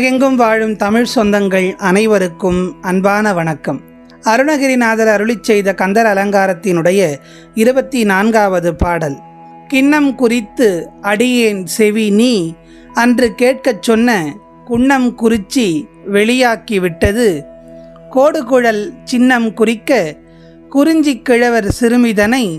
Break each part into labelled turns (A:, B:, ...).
A: எங்கும் வாழும் தமிழ் சொந்தங்கள் அனைவருக்கும் அன்பான வணக்கம். அருணகிரிநாதர் அருளி செய்த கந்தர் அலங்காரத்தினுடைய இருபத்தி நான்காவது பாடல். கிண்ணம் குறித்து அடியேன் செவி நீ அன்று கேட்கச் சொன்ன குன்னம் குறிச்சி வெளியாக்கி விட்டது. கோடுகுழல் சின்னம் குறிக்க குறிஞ்சிக் கிழவர் சிறுமிதனை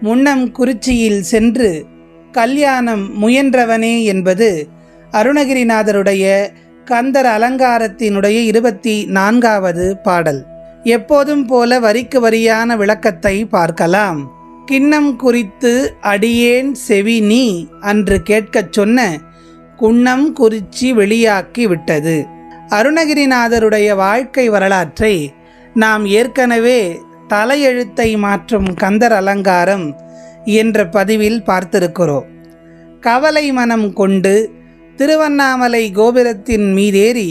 A: முன்னம் குறிச்சியில் சென்று கல்யாணம் முயன்றவனே என்பது அருணகிரிநாதருடைய கந்தர் அலங்காரத்தினுடைய இருபத்தி நான்காவது பாடல். எப்போதும் போல வரிக்கு வரியான விளக்கத்தை பார்க்கலாம். கிண்ணம் குறித்து அடியேன் செவி நீ அன்று கேட்கச் சொன்ன குன்னம் குறிச்சி வெளியாக்கி விட்டது. அருணகிரிநாதருடைய வாழ்க்கை வரலாற்றை நாம் ஏற்கனவே தலையெழுத்தை மாற்றும் கந்தர் அலங்காரம் என்ற பதிவில் பார்த்திருக்கிறோம். கவலை மனம் கொண்டு திருவண்ணாமலை கோபுரத்தின் மீதேறி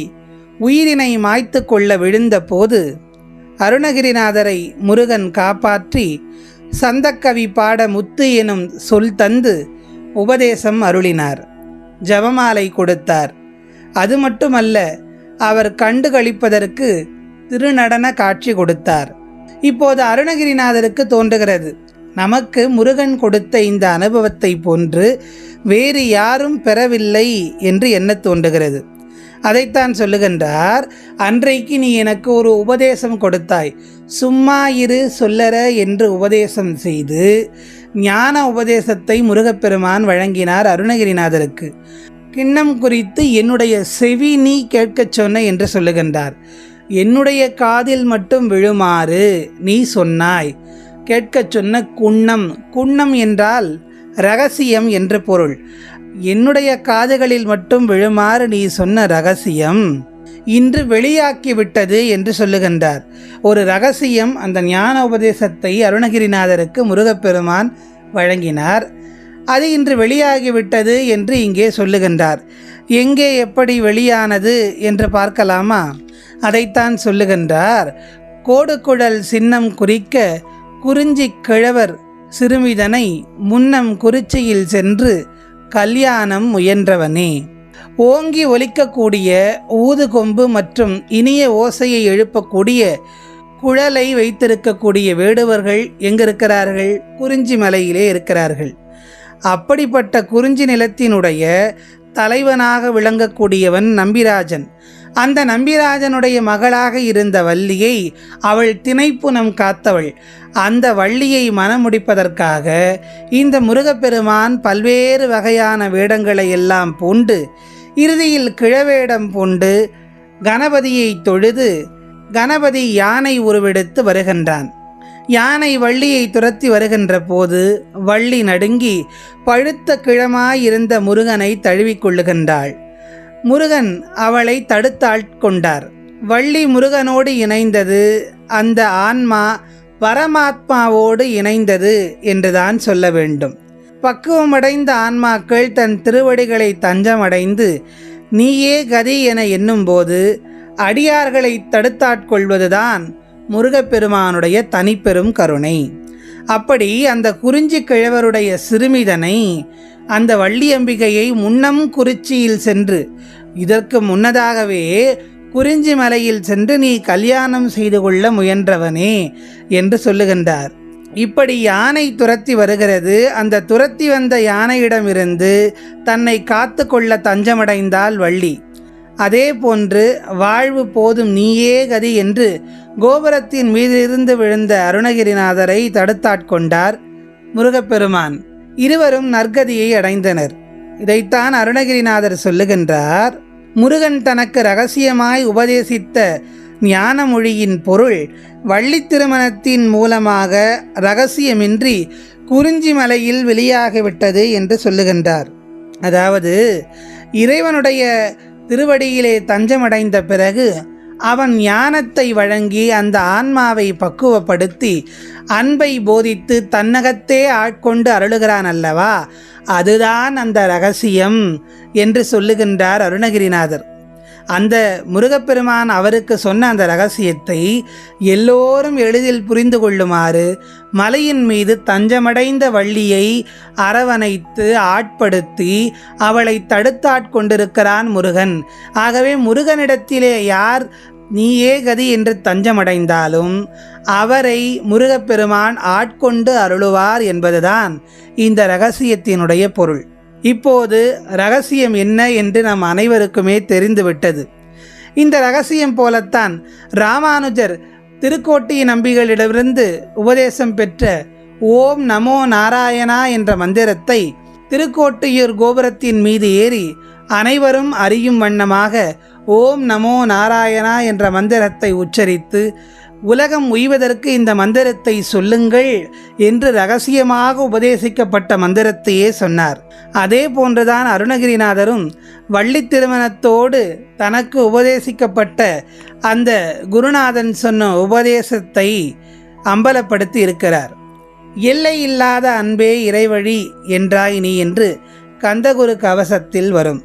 A: உயிரினை மாய்த்து கொள்ள விழுந்தபோது அருணகிரிநாதரை முருகன் காப்பாற்றி சந்தக்கவி பாட முத்து எனும் சொல் தந்து உபதேசம் அருளினார். ஜபமாலை கொடுத்தார். அது மட்டுமல்ல அவர் கண்டுகளிப்பதற்கு திருநடன காட்சி கொடுத்தார். இப்போது அருணகிரிநாதருக்கு தோன்றுகிறது. நமக்கு முருகன் கொடுத்த இந்த அனுபவத்தை போன்று வேறு யாரும் பெறவில்லை என்று எண்ணத் தோன்றுகிறது. அதைத்தான் சொல்லுகின்றார் அன்றைக்கு நீ எனக்கு ஒரு உபதேசம் கொடுத்தாய். சும்மா இரு சொல்லற என்று உபதேசம் செய்து ஞான உபதேசத்தை முருகப்பெருமான் வழங்கினார் அருணகிரிநாதருக்கு. கிண்ணம் குறித்து என்னுடைய செவி நீ கேட்கச் சொன்ன என்று சொல்லுகின்றார். என்னுடைய காதில் மட்டும் விழுமாறு நீ சொன்னாய். கேட்கச் சொன்ன குன்னம் குன்னம் என்றால் ரகசியம் என்று பொருள். என்னுடைய காதுகளில் மட்டும் விழுமாறு நீ சொன்ன ரகசியம். இன்று வெளியாக்கிவிட்டது என்று சொல்லுகின்றார். ஒரு ரகசியம் அந்த ஞான உபதேசத்தை அருணகிரிநாதருக்கு முருகப்பெருமான் வழங்கினார். அது இன்று வெளியாகிவிட்டது என்று இங்கே சொல்லுகின்றார். எங்கே எப்படி வெளியானது என்று பார்க்கலாமா? அதைத்தான் சொல்லுகின்றார். கோடுகுழல் சின்னம் குறிக்க குறிஞ்சி கிழவர் சிறுமிதனை முன்னம் குறிச்சியில் சென்று கல்யாணம் முயன்றவனே. ஓங்கி ஒலிக்கக்கூடிய ஊதுகொம்பு மற்றும் இனிய ஓசையை எழுப்பக்கூடிய குழலை வைத்திருக்கக்கூடிய வேடுவர்கள் எங்கிருக்கிறார்கள்? குறிஞ்சி மலையிலே இருக்கிறார்கள். அப்படிப்பட்ட குறிஞ்சி நிலத்தினுடைய தலைவனாக விளங்கக்கூடியவன் நம்பிராஜன். அந்த நம்பிராஜனுடைய மகளாக இருந்த வள்ளியை அவள் திணைப்புனம் காத்தவள். அந்த வள்ளியை மனமுடிப்பதற்காக இந்த முருகப்பெருமான் பல்வேறு வகையான வேடங்களை எல்லாம் பூண்டு இறுதியில் கிழவேடம் பூண்டு கணபதியை தொழுது கணபதி யானை உருவெடுத்து வருகின்றான். யானை வள்ளியை துரத்தி வருகின்ற போது வள்ளி நடுங்கி பழுத்த கிழமாயிருந்த முருகனை தழுவிக்கொள்ளுகின்றாள் முருகன் அவளை தடுத்தாட்கொண்டார் வள்ளி முருகனோடு இணைந்தது அந்த ஆன்மா பரமாத்மாவோடு இணைந்தது என்றுதான் சொல்ல வேண்டும். பக்குவமடைந்த ஆன்மாக்கள் தன் திருவடிகளை தஞ்சமடைந்து நீயே கதி என எண்ணும்போது அடியார்களை தடுத்தாட்கொள்வதுதான் முருகப்பெருமானுடைய தனிப்பெரும் கருணை. அப்படி அந்த குறிஞ்சி கிழவருடைய சிறுமிதனை அந்த வள்ளியம்பிகையை முன்னம் குறிச்சியில் சென்று இதற்கு முன்னதாகவே குறிஞ்சி மலையில் சென்று நீ கல்யாணம் செய்து கொள்ள முயன்றவனே என்று சொல்லுகின்றார். இப்படி யானை துரத்தி வருகிறது. அந்த துரத்தி வந்த யானையிடமிருந்து தன்னை காத்து கொள்ள தஞ்சமடைந்தாள் வள்ளி. அதே போன்று வாழ்வு போதும் நீயே கதி என்று கோபுரத்தின் மீதிலிருந்து விழுந்த அருணகிரிநாதரை தடுத்தாட்கொண்டார் முருகப்பெருமான். இருவரும் நற்கதியை அடைந்தனர். இதைத்தான் அருணகிரிநாதர் சொல்லுகின்றார். முருகன் தனக்கு ரகசியமாய் உபதேசித்த ஞானமொழியின் பொருள் வள்ளி திருமணத்தின் மூலமாக ரகசியமின்றி குறிஞ்சி மலையில் வெளியாகிவிட்டது என்று சொல்லுகின்றார். அதாவது இறைவனுடைய திருவடியிலே தஞ்சமடைந்த பிறகு அவன் ஞானத்தை வழங்கி அந்த ஆன்மாவை பக்குவப்படுத்தி அன்பை போதித்து தன்னகத்தே ஆட்கொண்டு அருளுகிறான் அல்லவா? அதுதான் அந்த ரகசியம் என்று சொல்லுகின்றார் அருணகிரிநாதர். அந்த முருகப்பெருமான் அவருக்கு சொன்ன அந்த ரகசியத்தை எல்லோரும் எளிதில் புரிந்து கொள்ளுமாறு மலையின் மீது தஞ்சமடைந்த வள்ளியை அரவணைத்து ஆட்படுத்தி அவளை தடுத்தாட்கொண்டிருக்கிறான் முருகன். ஆகவே முருகனிடத்திலே யார் நீயே கதி என்று தஞ்சமடைந்தாலும் அவரை முருகப்பெருமான் ஆட்கொண்டு அருளுவார் என்பதுதான் இந்த ரகசியத்தினுடைய பொருள். இப்போது ரகசியம் என்ன என்று நம் அனைவருக்குமே தெரிந்துவிட்டது. இந்த ரகசியம் போலத்தான் ராமானுஜர் திருக்கோட்டி நம்பிகளிடமிருந்து உபதேசம் பெற்ற ஓம் நமோ நாராயணா என்ற மந்திரத்தை திருக்கோட்டியூர் கோபுரத்தின் மீது ஏறி அனைவரும் அறியும் வண்ணமாக ஓம் நமோ நாராயணா என்ற மந்திரத்தை உச்சரித்து உலகம் உய்வதற்கு இந்த மந்திரத்தை சொல்லுங்கள் என்று ரகசியமாக உபதேசிக்கப்பட்ட மந்திரத்தையே சொன்னார். அதே போன்றுதான் அருணகிரிநாதரும் வள்ளி திருமணத்தோடு தனக்கு உபதேசிக்கப்பட்ட அந்த குருநாதன் சொன்ன உபதேசத்தை அம்பலப்படுத்தி இருக்கிறார். எல்லை இல்லாத அன்பே இறைவழி என்றாய் நீ என்று கந்தகுரு கவசத்தில் வரும்.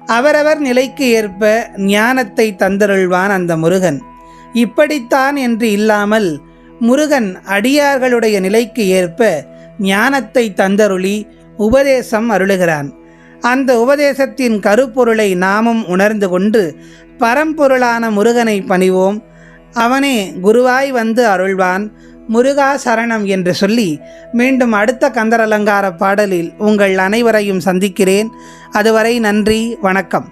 A: அவரவர் நிலைக்கு ஏற்ப ஞானத்தை தந்தருள்வான் அந்த முருகன். இப்படித்தான் என்று இல்லாமல் முருகன் அடியார்களுடைய நிலைக்கு ஏற்ப ஞானத்தை தந்தருளி உபதேசம் அருளுகிறான். அந்த உபதேசத்தின் கருப்பொருளை நாமும் உணர்ந்து கொண்டு பரம்பொருளான முருகனை பணிவோம். அவனே குருவாய் வந்து அருள்வான். முருகா சரணம் என்று சொல்லி மீண்டும் அடுத்த கந்தர் அலங்கார பாடலில் உங்கள் அனைவரையும் சந்திக்கிறேன். அதுவரை நன்றி வணக்கம்.